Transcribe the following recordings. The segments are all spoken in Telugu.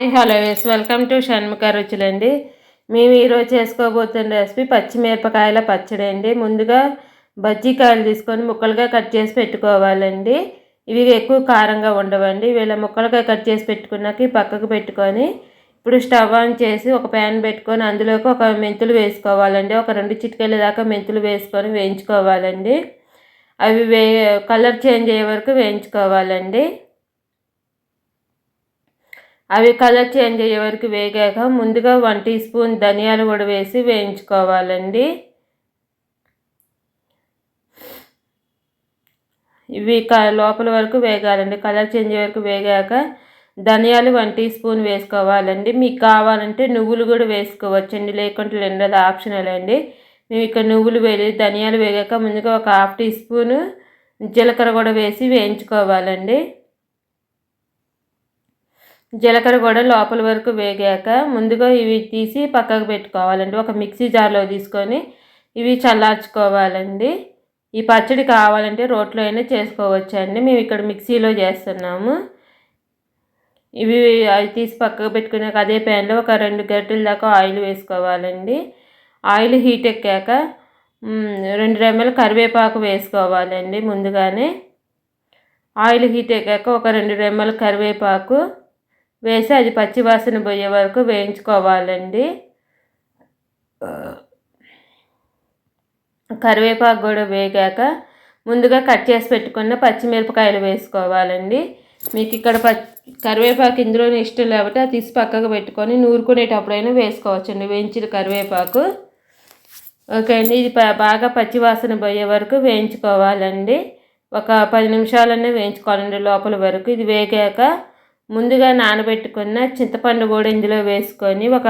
Hello yes welcome to Shanmukha రుచులండి. మేము ఈరోజు చేసుకోబోతున్న రెసిపీ పచ్చిమిరపకాయల పచ్చడి అండి. ముందుగా బజ్జీకాయలు తీసుకొని ముక్కలుగా కట్ చేసి పెట్టుకోవాలండి. ఇవి ఎక్కువ కారంగా ఉండవండి. వీళ్ళ ముక్కలుగా కట్ చేసి పెట్టుకున్నాక పక్కకు పెట్టుకొని ఇప్పుడు స్టవ్ ఆన్ చేసి ఒక ప్యాన్ పెట్టుకొని అందులోకి ఒక మెంతులు వేసుకోవాలండి. ఒక రెండు చిటికెళ్ళ దాకా మెంతులు వేసుకొని వేయించుకోవాలండి. అవి వే కలర్ చేంజ్ అయ్యే వరకు వేయించుకోవాలండి. అవి కలర్ చేంజ్ అయ్యే వరకు వేగాక ముందుగా వన్ టీ స్పూన్ ధనియాలు కూడా వేసి వేయించుకోవాలండి. ఇవి క లోపల వరకు వేగాలండి. కలర్ చేంజ్ అయ్యే వరకు వేగాక ధనియాలు వన్ టీ స్పూన్ వేసుకోవాలండి. మీకు కావాలంటే నువ్వులు కూడా వేసుకోవచ్చండి. లేకుంటే రెండోది ఆప్షనల్ అండి. మేము ఇక్కడ నువ్వులు వేయలేదు. ధనియాలు వేగాక ముందుగా ఒక హాఫ్ టీ స్పూన్ జీలకర్ర కూడా వేసి వేయించుకోవాలండి. జీలకర్ర కూడా లోపల వరకు వేగాక ముందుగా ఇవి తీసి పక్కకు పెట్టుకోవాలండి. ఒక మిక్సీ జార్లో తీసుకొని ఇవి చల్లార్చుకోవాలండి. ఈ పచ్చడి కావాలంటే రోట్లో అయినా చేసుకోవచ్చండి. మేము ఇక్కడ మిక్సీలో చేస్తున్నాము. ఇవి అవి తీసి పక్కకు పెట్టుకున్నాక అదే ప్యాన్లో ఒక రెండు గంటల దాకా ఆయిల్ వేసుకోవాలండి. ఆయిల్ హీట్ ఎక్కాక రెండు రెమ్మలు కరివేపాకు వేసుకోవాలండి ముందుగానే. ఆయిల్ హీట్ ఎక్కాక ఒక రెండు రెమ్మలు కరివేపాకు వేసి అది పచ్చివాసన పోయే వరకు వేయించుకోవాలండి. కరివేపాకు కూడా వేగాక ముందుగా కట్ చేసి పెట్టుకున్న పచ్చిమిరపకాయలు వేసుకోవాలండి. మీకు ఇక్కడ ప కరివేపాకు ఇందులోనే ఇష్టం లేకపోతే అది తీసి పక్కకు పెట్టుకొని నూరుకునేటప్పుడైనా వేసుకోవచ్చండి వేయించిన కరివేపాకు. ఓకే అండి ఇది బాగా పచ్చివాసన పోయే వరకు వేయించుకోవాలండి. ఒక పది నిమిషాలనే వేయించుకోవాలండి లోపల వరకు. ఇది వేగాక ముందుగా నానబెట్టుకున్న చింతపండు కూడా ఇందులో వేసుకొని ఒక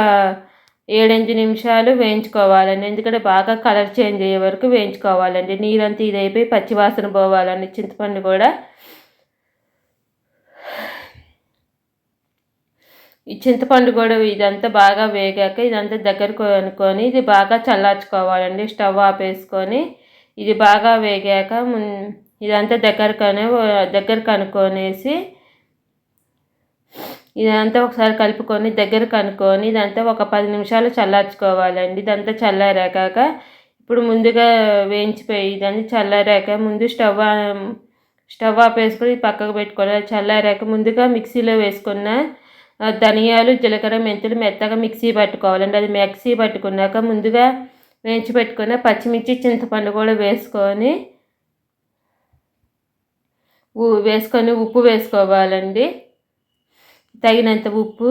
ఏడెనిమిది నిమిషాలు వేయించుకోవాలండి. ఎందుకంటే బాగా కలర్ చేంజ్ అయ్యే వరకు వేయించుకోవాలండి. నీరంతా ఇదైపోయి పచ్చివాసన పోవాలండి. చింతపండు కూడా. ఈ చింతపండు కూడా ఇదంతా బాగా వేగాక ఇదంతా దగ్గరకు అనుకొని ఇది బాగా చల్లార్చుకోవాలండి. స్టవ్ ఆపేసుకొని ఇది బాగా వేగాక ఇదంతా దగ్గరకనే దగ్గరకు అనుకొనేసి ఇదంతా ఒకసారి కలుపుకొని దగ్గర కనుక్కొని ఇదంతా ఒక పది నిమిషాలు చల్లార్చుకోవాలండి. ఇదంతా చల్లారాక ఇప్పుడు ముందుగా వేయించిపోయి ఇదంతా చల్లారాక ముందు స్టవ్ స్టవ్ ఆపేసుకొని పక్కకు పెట్టుకోవాలి చల్లారాక ముందుగా మిక్సీలో వేసుకున్న ధనియాలు జీలకర్ర మెంతులు మెత్తగా మిక్సీ పట్టుకోవాలండి. అది మిక్సీ పట్టుకున్నాక ముందుగా వేయించి పెట్టుకున్న పచ్చిమిర్చి చింతపండు కూడా వేసుకొని వేసుకొని ఉప్పు వేసుకోవాలండి. తగినంత ఉప్పు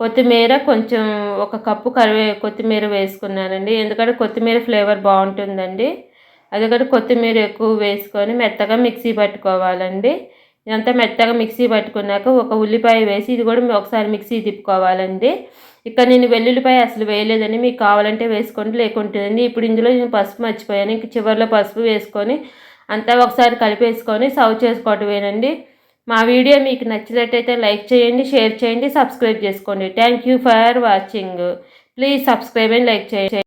కొత్తిమీర కొంచెం ఒక కప్పు కరివే కొత్తిమీర వేసుకున్నానండి ఎందుకంటే కొత్తిమీర ఫ్లేవర్ బాగుంటుందండి. అందుకని కొత్తిమీర ఎక్కువ వేసుకొని మెత్తగా మిక్సీ పట్టుకోవాలండి. ఇదంతా మెత్తగా మిక్సీ పట్టుకున్నాక ఒక ఉల్లిపాయ వేసి ఇది కూడా ఒకసారి మిక్సీ తిప్పుకోవాలండి. ఇక్కడ నేను వెల్లుల్లిపాయ అసలు వేయలేదని మీకు కావాలంటే వేసుకోండి లేకుంటుందండి ఇప్పుడు ఇందులో నేను పసుపు మర్చిపోయాను. ఇంక చివరిలో పసుపు వేసుకొని అంతా ఒకసారి కలిపేసుకొని సర్వ్ చేసుకోవటమేనండి. మా వీడియో మీకు నచ్చినట్టయితే లైక్ చేయండి షేర్ చేయండి సబ్స్క్రైబ్ చేసుకోండి. Thank you for watching please subscribe and like చేయండి.